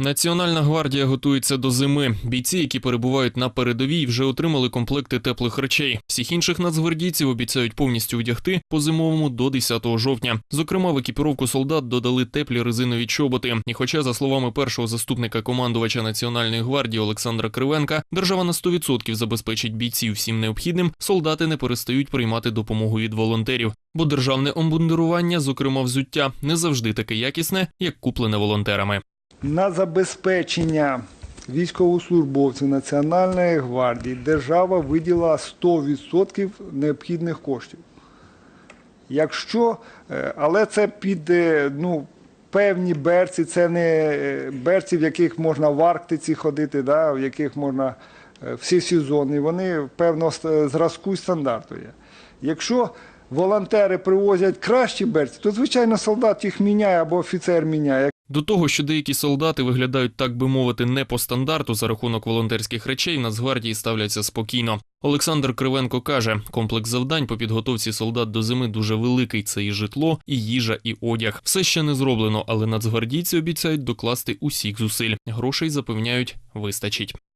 Національна гвардія готується до зими. Бійці, які перебувають на передовій, вже отримали комплекти теплих речей. Всіх інших нацгвардійців обіцяють повністю одягти по зимовому до 10 жовтня. Зокрема, в екіпіровку солдат додали теплі резинові чоботи. І хоча, за словами першого заступника командувача Національної гвардії Олександра Кривенка, держава на 100% забезпечить бійців всім необхідним, солдати не перестають приймати допомогу від волонтерів. Бо державне омбундирування, зокрема взуття, не завжди таке якісне, як куплене волонтерами. На забезпечення військовослужбовців Національної гвардії держава виділа 100% необхідних коштів. Якщо, е, але це під е, ну, певні берці, це не е, берці, в яких можна в Арктиці ходити, да, в яких можна всі сезони, вони певного ст- зразку і стандарту є. Якщо волонтери привозять кращі берці, то звичайно солдат їх міняє або офіцер міняє. До того, що деякі солдати виглядають, так би мовити, не по стандарту за рахунок волонтерських речей, Нацгвардії ставляться спокійно. Олександр Кривенко каже, комплекс завдань по підготовці солдат до зими дуже великий. Це і житло, і їжа, і одяг. Все ще не зроблено, але нацгвардійці обіцяють докласти усіх зусиль. Грошей запевняють, вистачить.